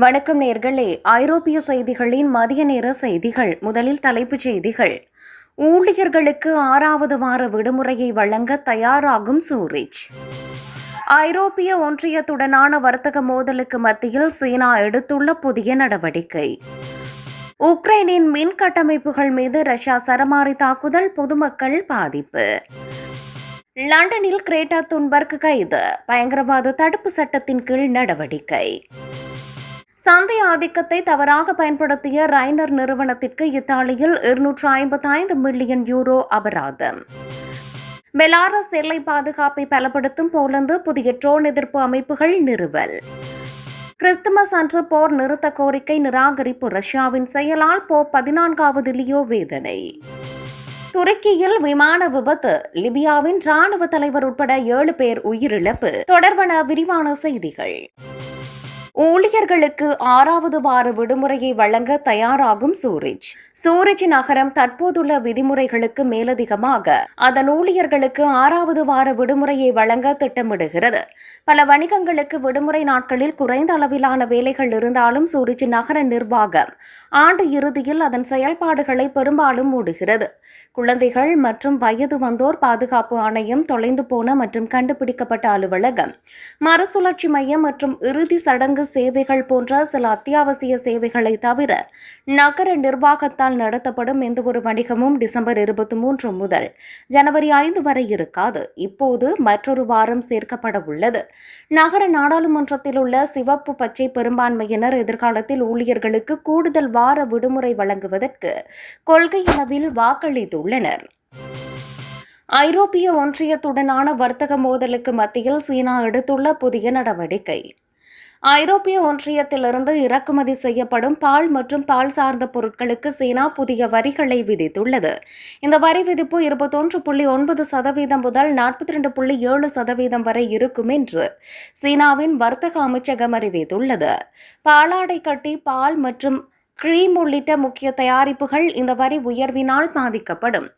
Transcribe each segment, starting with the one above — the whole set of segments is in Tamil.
வணக்கம் நேர்களே. ஐரோப்பிய செய்திகளின் மதிய நேர செய்திகள். முதலில் தலைப்புச் செய்திகள். ஊழியர்களுக்கு ஆறாவது வார விடுமுறையை வழங்க தயாராகும் சூரிச். ஐரோப்பிய ஒன்றியத்துடனான வர்த்தக மோதலுக்கு மத்தியில் சீனா எடுத்துள்ள புதிய நடவடிக்கை. உக்ரைனின் மின் கட்டமைப்புகள் மீது ரஷ்யா சரமாரி தாக்குதல் பொதுமக்கள் பாதிப்பு. லண்டனில் கிரேட்டா துன்பர்க் கைது. பயங்கரவாத தடுப்பு சட்டத்தின் கீழ் நடவடிக்கை. சந்தை ஆதிக்கத்தை தவறாக பயன்படுத்திய ரைனர் நிறுவனத்திற்கு இத்தாலியில் இருநூற்று ஐம்பத்தி ஐந்து மில்லியன் யூரோ அபராதம். பெலாரஸ் எல்லை பாதுகாப்பை பலப்படுத்தும் போலந்து புதிய ட்ரோன் எதிர்ப்பு அமைப்புகள் நிறுவல். கிறிஸ்துமஸ் அன்று போர் நிறுத்த கோரிக்கை நிராகரிப்பு ரஷ்யாவின் செயலால் போ பதினான்காவது லியோ வேதனை. துருக்கியில் விமான விபத்து லிபியாவின் ராணுவ தலைவர் உட்பட ஏழு பேர் உயிரிழப்பு தொடர்பான விரிவான செய்திகள். ஊழியர்களுக்கு ஆறாவது வார விடுமுறையை வழங்க தயாராகும் சூரிஜ் சூரிஜ் நகரம் தற்போதுள்ள விதிமுறைகளுக்கு மேலதிகமாக அதன் ஊழியர்களுக்கு ஆறாவது வார விடுமுறையை வழங்க திட்டமிடுகிறது. பல வணிகங்களுக்கு விடுமுறை நாட்களில் குறைந்த அளவிலான வேலைகள் இருந்தாலும் சூரிஜ் நகர நிர்வாகம் ஆண்டு இறுதியில் அதன் செயல்பாடுகளை பெரும்பாலும் மூடுகிறது. குழந்தைகள் மற்றும் வயது வந்தோர் பாதுகாப்பு ஆணையம் தொலைந்து போன மற்றும் கண்டுபிடிக்கப்பட்ட அலுவலகம் மறுசுழற்சி மையம் மற்றும் இறுதி சடங்கு சேவைகள் போன்ற சில அத்தியாவசிய சேவைகளை தவிர நகர நிர்வாகத்தால் நடத்தப்படும் எந்தவொரு வணிகமும் டிசம்பர் இருபத்தி மூன்று முதல் ஜனவரி ஐந்து வரை இருக்காது. இப்போது மற்றொரு வாரம் சேர்க்கப்பட உள்ளது. நகர நாடாளுமன்றத்தில் உள்ள சிவப்பு பச்சை பெரும்பான்மையினர் எதிர்காலத்தில் ஊழியர்களுக்கு கூடுதல் வார விடுமுறை வழங்குவதற்கு கொள்கையளவில் வாக்களித்துள்ளனர். ஐரோப்பிய ஒன்றியத்துடனான வர்த்தக மோதலுக்கு மத்தியில் சீனா எடுத்துள்ள புதிய நடவடிக்கை. ஐரோப்பிய ஒன்றியத்திலிருந்து இறக்குமதி செய்யப்படும் பால் மற்றும் பால் சார்ந்த பொருட்களுக்கு சீனா புதிய வரிகளை விதித்துள்ளது. இந்த வரி விதிப்பு இருபத்தொன்று புள்ளி ஒன்பது சதவீதம் முதல் நாற்பத்தி ரெண்டு புள்ளி ஏழு சதவீதம் வரை இருக்கும் என்று சீனாவின் வர்த்தக அமைச்சகம் அறிவித்துள்ளது. பாலாடை கட்டி பால் மற்றும் கிரீம் உள்ளிட்ட முக்கிய தயாரிப்புகள் இந்த வரி உயர்வினால் பாதிக்கப்படும்.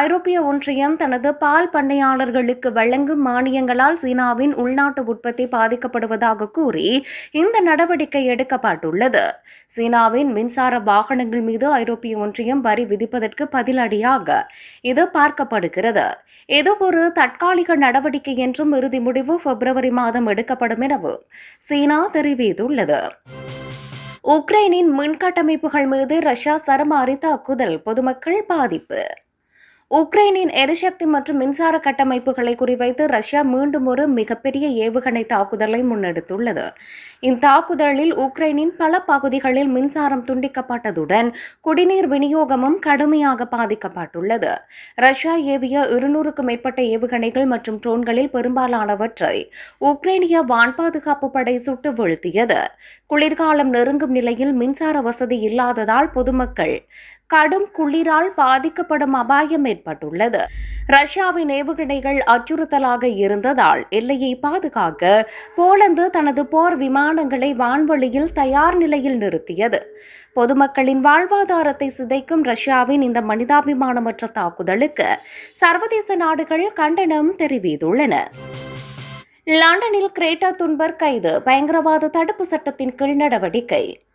ஐரோப்பிய ஒன்றியம் தனது பால் பண்ணையாளர்களுக்கு வழங்கும் மானியங்களால் சீனாவின் உள்நாட்டு உற்பத்தி பாதிக்கப்படுவதாக கூறி இந்த நடவடிக்கை எடுக்கப்பட்டுள்ளது. சீனாவின் மின்சார வாகனங்கள் மீது ஐரோப்பிய ஒன்றியம் வரி விதிப்பதற்கு பதிலடியாக இது பார்க்கப்படுகிறது. இது ஒரு தற்காலிக நடவடிக்கை என்றும் இறுதி முடிவு பிப்ரவரி மாதம் எடுக்கப்படும் எனவும் சீனா தெரிவித்துள்ளது. உக்ரைனின் மின்கட்டமைப்புகள் மீது ரஷ்யா சரமாரி தாக்குதல் பொதுமக்கள் பாதிப்பு. உக்ரைனின் எரிசக்தி மற்றும் மின்சார கட்டமைப்புகளை குறிவைத்து ரஷ்யா மீண்டும் ஒரு மிகப்பெரிய ஏவுகணை தாக்குதலை முன்னெடுத்துள்ளது. இத்தாக்குதலில் உக்ரைனின் பல பகுதிகளில் மின்சாரம் துண்டிக்கப்பட்டதுடன் குடிநீர் விநியோகமும் கடுமையாக பாதிக்கப்பட்டுள்ளது. ரஷ்யா ஏவிய இருநூறுக்கும் மேற்பட்ட ஏவுகணைகள் மற்றும் ட்ரோன்களில் பெரும்பாலானவற்றை உக்ரைனிய வான் பாதுகாப்பு படை சுட்டு வீழ்த்தியது. குளிர்காலம் நெருங்கும் நிலையில் மின்சார வசதி இல்லாததால் பொதுமக்கள் கடும் குளிரால் பாதிக்கப்படும் அபாயம் ஏற்பட்டுள்ளது. ரஷ்யாவின் ஏவுகணைகள் அச்சுறுத்தலாக இருந்ததால் எல்லையை பாதுகாக்க போலந்து தனது போர் விமானங்களை வான்வழியில் தயார் நிலையில் நிறுத்தியது. பொதுமக்களின் வாழ்வாதாரத்தை சிதைக்கும் ரஷ்யாவின் இந்த மனிதாபிமானமற்ற தாக்குதலுக்கு சர்வதேச நாடுகள் கண்டனம் தெரிவித்துள்ளன. லண்டனில் கிரேட்டா துன்பர் கைது பயங்கரவாத தடுப்பு சட்டத்தின் கீழ் நடவடிக்கை.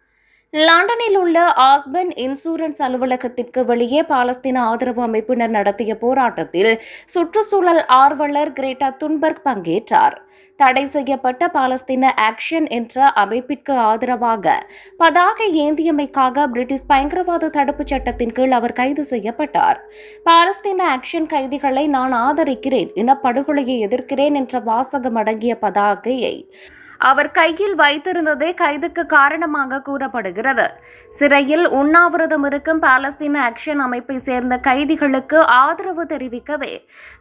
லண்டனில் உள்ள ஆஸ்பன் இன்சூரன்ஸ் அலுவலகத்திற்கு வெளியே பாலஸ்தீன ஆதரவு அமைப்பினர் நடத்திய போராட்டத்தில் சுற்றுச்சூழல் ஆர்வலர் கிரேட்டா துன்பர்க் பங்கேற்றார். தடை செய்யப்பட்ட பாலஸ்தீன ஆக்ஷன் என்ற அமைப்பிற்கு ஆதரவாக பதாகை ஏந்தியமைக்காக பிரிட்டிஷ் பயங்கரவாத தடுப்புச் சட்டத்தின் கீழ் அவர் கைது செய்யப்பட்டார். பாலஸ்தீன ஆக்ஷன் கைதிகளை நான் ஆதரிக்கிறேன் இனப்படுகொலையை எதிர்க்கிறேன் என்ற வாசகம் அடங்கிய பதாகையை அவர் கையில் வைத்திருந்ததே கைதுக்கு காரணமாக கூறப்படுகிறது. சிறையில் உண்ணாவிரதம் இருக்கும் பாலஸ்தீன ஆக்ஷன் அமைப்பை சேர்ந்த கைதிகளுக்கு ஆதரவு தெரிவிக்கவே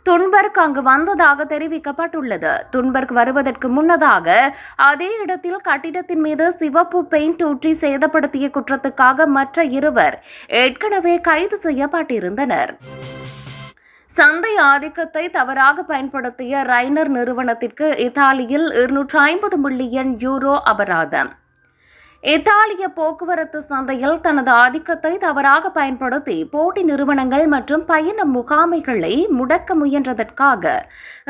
துன்பர்க் அங்கு வந்ததாக தெரிவிக்கப்பட்டுள்ளது. துன்பர்க் வருவதற்கு முன்னதாக அதே இடத்தில் கட்டிடத்தின் மீது சிவப்பு பெயிண்ட் ஊற்றி சேதப்படுத்திய குற்றத்துக்காக மற்ற இருவர் ஏற்கனவே கைது செய்யப்பட்டிருந்தனர். சந்தை ஆதிக்கத்தை தவறாக பயன்படுத்திய ரைனர் நிறுவனத்திற்கு இத்தாலியில் இருநூற்று ஐம்பது மில்லியன் யூரோ அபராதம். இத்தாலிய போக்குவரத்து சந்தையில் தனது ஆதிக்கத்தை தவறாக பயன்படுத்தி போட்டி நிறுவனங்கள் மற்றும் பயண முகாமைகளை முடக்க முயன்றதற்காக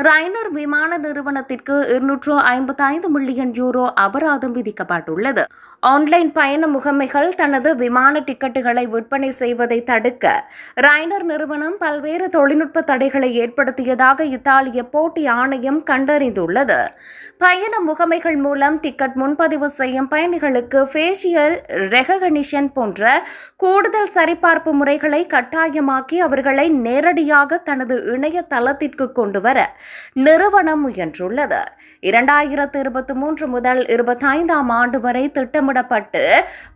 ரைனர் விமான நிறுவனத்திற்கு இருநூற்று ஐம்பத்தைந்து மில்லியன் யூரோ அபராதம் விதிக்கப்பட்டுள்ளது. ஆன்லைன் பயண முகமைகள் தனது விமான டிக்கெட்டுகளை விற்பனை செய்வதை தடுக்க ரைனர் நிறுவனம் பல்வேறு தொழில்நுட்ப தடைகளை ஏற்படுத்தியதாக இத்தாலிய போட்டி ஆணையம் கண்டறிந்துள்ளது. பயண முகமைகள் மூலம் டிக்கெட் முன்பதிவு செய்யும் பயணிகளுக்கு ஃபேஷியல் ரெககனிஷன் போன்ற கூடுதல் சரிபார்ப்பு முறைகளை கட்டாயமாக்கி அவர்களை நேரடியாக தனது இணையதளத்திற்கு கொண்டு வர நிறுவனம் முயன்றுள்ளது. இரண்டாயிரத்து இருபத்தி மூன்று முதல் இருபத்தைந்தாம் ஆண்டு வரை திட்டமிடப்பட்டு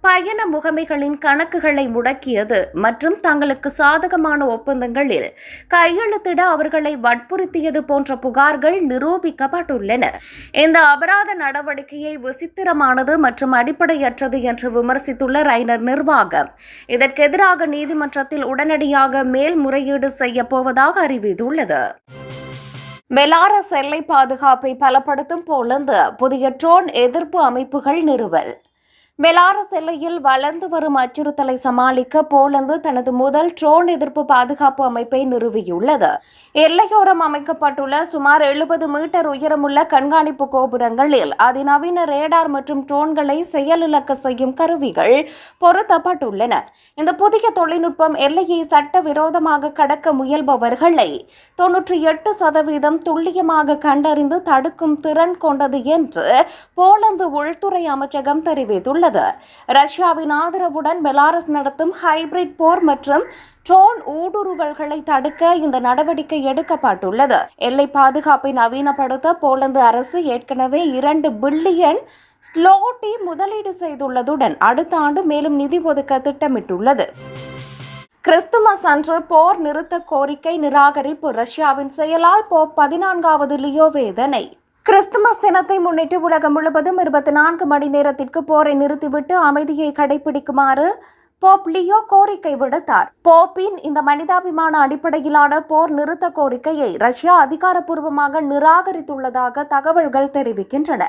பயண முகமைகளின் கணக்குகளை முடக்கியது மற்றும் தங்களுக்கு சாதகமான ஒப்பந்தங்களில் கையெழுத்திட அவர்களை வற்புறுத்தியது போன்ற புகார்கள் நிரூபிக்கப்பட்டுள்ளன. இந்த அபராத நடவடிக்கையை விசித்திரமானது மற்றும் அடிப்படையற்றது என்று விமர்சித்துள்ள ரைனர் நிர்வாகம் இதற்கெதிராக நீதிமன்றத்தில் உடனடியாக மேல்முறையீடு செய்யப்போவதாக அறிவித்துள்ளது. பெலாரஸ் எல்லை பாதுகாப்பை பலப்படுத்தும் போலந்து புதிய ட்ரோன் எதிர்ப்பு அமைப்புகள் நிறுவல். பெலாரஸ் எல்லையில் வளர்ந்து வரும் அச்சுறுத்தலை சமாளிக்க போலந்து தனது முதல் ட்ரோன் எதிர்ப்பு பாதுகாப்பு அமைப்பை நிறுவியுள்ளது. எல்லையோரம் அமைக்கப்பட்டுள்ள சுமார் எழுபது மீட்டர் உயரமுள்ள கண்காணிப்பு கோபுரங்களில் அதிநவீன ரேடார் மற்றும் ட்ரோன்களை செயலிழக்க செய்யும் கருவிகள் பொருத்தப்பட்டுள்ளன. இந்த புதிய தொழில்நுட்பம் எல்லையை சட்டவிரோதமாக கடக்க முயல்பவர்களை தொன்னூற்றி எட்டு சதவீதம் துல்லியமாக கண்டறிந்து தடுக்கும் திறன் கொண்டது என்று போலந்து உள்துறை அமைச்சகம் தெரிவித்துள்ளது. ரஷ்யாவின் ஆதரவுடன் பெலாரஸ் நடத்தும் ஹைபிரிட் போர் மற்றும் ட்ரோன் ஊடுருவல்களை தடுக்க இந்த நடவடிக்கை எடுக்கப்பட்டுள்ளது. எல்லை பாதுகாப்பை நவீனப்படுத்த போலந்து அரசு ஏற்கனவே இரண்டு பில்லியன் ஸ்லோட்டி முதலீடு செய்துள்ளதுடன் அடுத்த ஆண்டு மேலும் நிதி ஒதுக்க திட்டமிட்டுள்ளது. கிறிஸ்துமஸ் அன்று போர் நிறுத்த கோரிக்கை நிராகரிப்பு. ரஷ்யாவின் செயலால் போப் பதினான்காவது லியோ வேதனை. கிறிஸ்துமஸ் தினத்தை முன்னிட்டு உலகம் முழுவதும் இருபத்தி நான்கு மணி நேரத்திற்கு போரை நிறுத்திவிட்டு அமைதியை கடைபிடிக்குமாறு போப் லியோ கோரிக்கை விடுத்தார். போப்பின் இந்த மனிதாபிமான அடிப்படையிலான போர் நிறுத்த கோரிக்கையை ரஷ்யா அதிகாரப்பூர்வமாக நிராகரித்துள்ளதாக தகவல்கள் தெரிவிக்கின்றன.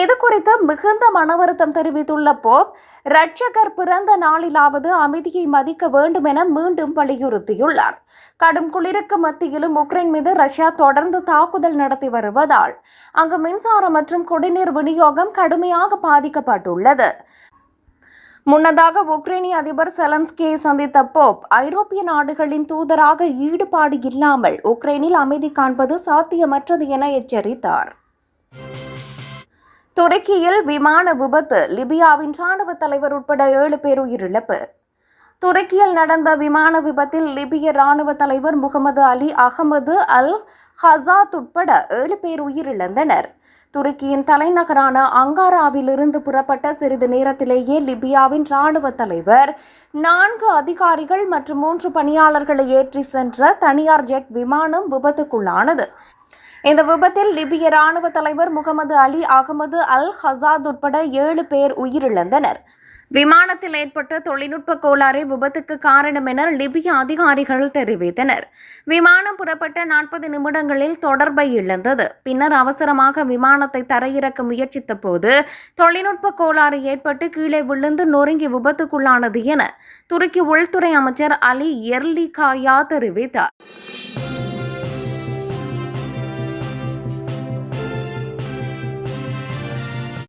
இது குறித்து மிகுந்த மனவருத்தம் தெரிவித்துள்ள போப் ரட்சகர் பிறந்த நாளிலாவது அமைதியை மதிக்க வேண்டும் என மீண்டும் வலியுறுத்தியுள்ளார். கடும் குளிருக்கு மத்தியிலும் உக்ரைன் மீது ரஷ்யா தொடர்ந்து தாக்குதல் நடத்தி வருவதால் அங்கு மின்சாரம் மற்றும் குடிநீர் விநியோகம் கடுமையாக பாதிக்கப்பட்டுள்ளது. முன்னதாக உக்ரைனிய அதிபர் செலன்ஸ்கியை சந்தித்த போப் ஐரோப்பிய நாடுகளின் தூதராக ஈடுபாடு இல்லாமல் உக்ரைனில் அமைதி காண்பது சாத்தியமற்றது என எச்சரித்தார். துருக்கியில் விமான விபத்து லிபியாவின் ராணுவ தலைவர் உட்பட ஏழு பேர் உயிரிழப்பு. துருக்கியில் நடந்த விமான விபத்தில் லிபிய ராணுவ தலைவர் முகமது அலி அகமது அல் ஹசாத் உட்பட ஏழு பேர் உயிரிழந்தனர். துருக்கியின் தலைநகரான அங்காராவிலிருந்து புறப்பட்ட சிறிது நேரத்திலேயே லிபியாவின் ராணுவ தலைவர் நான்கு அதிகாரிகள் மற்றும் மூன்று பணியாளர்களை ஏற்றி சென்ற தனியார் ஜெட் விமானம் விபத்துக்குள்ளானது. இந்த விபத்தில் லிபிய ராணுவ தலைவர் முகமது அலி அகமது அல் ஹசாத் உட்பட ஏழு பேர் உயிரிழந்தனர். விமானத்தில் ஏற்பட்ட தொழில்நுட்ப கோளாறே விபத்துக்கு காரணம் என லிபிய அதிகாரிகள் தெரிவித்தனர். விமானம் புறப்பட்ட நாற்பது நிமிடங்களில் தொடர்பை இழந்தது. பின்னர் அவசரமாக விமானத்தை தரையிறக்க முயற்சித்த போது தொழில்நுட்ப கோளாறு ஏற்பட்டு கீழே விழுந்து நொறுங்கி விபத்துக்குள்ளானது என துருக்கி உள்துறை அமைச்சர் அலி எர்லிகாயா தெரிவித்தார்.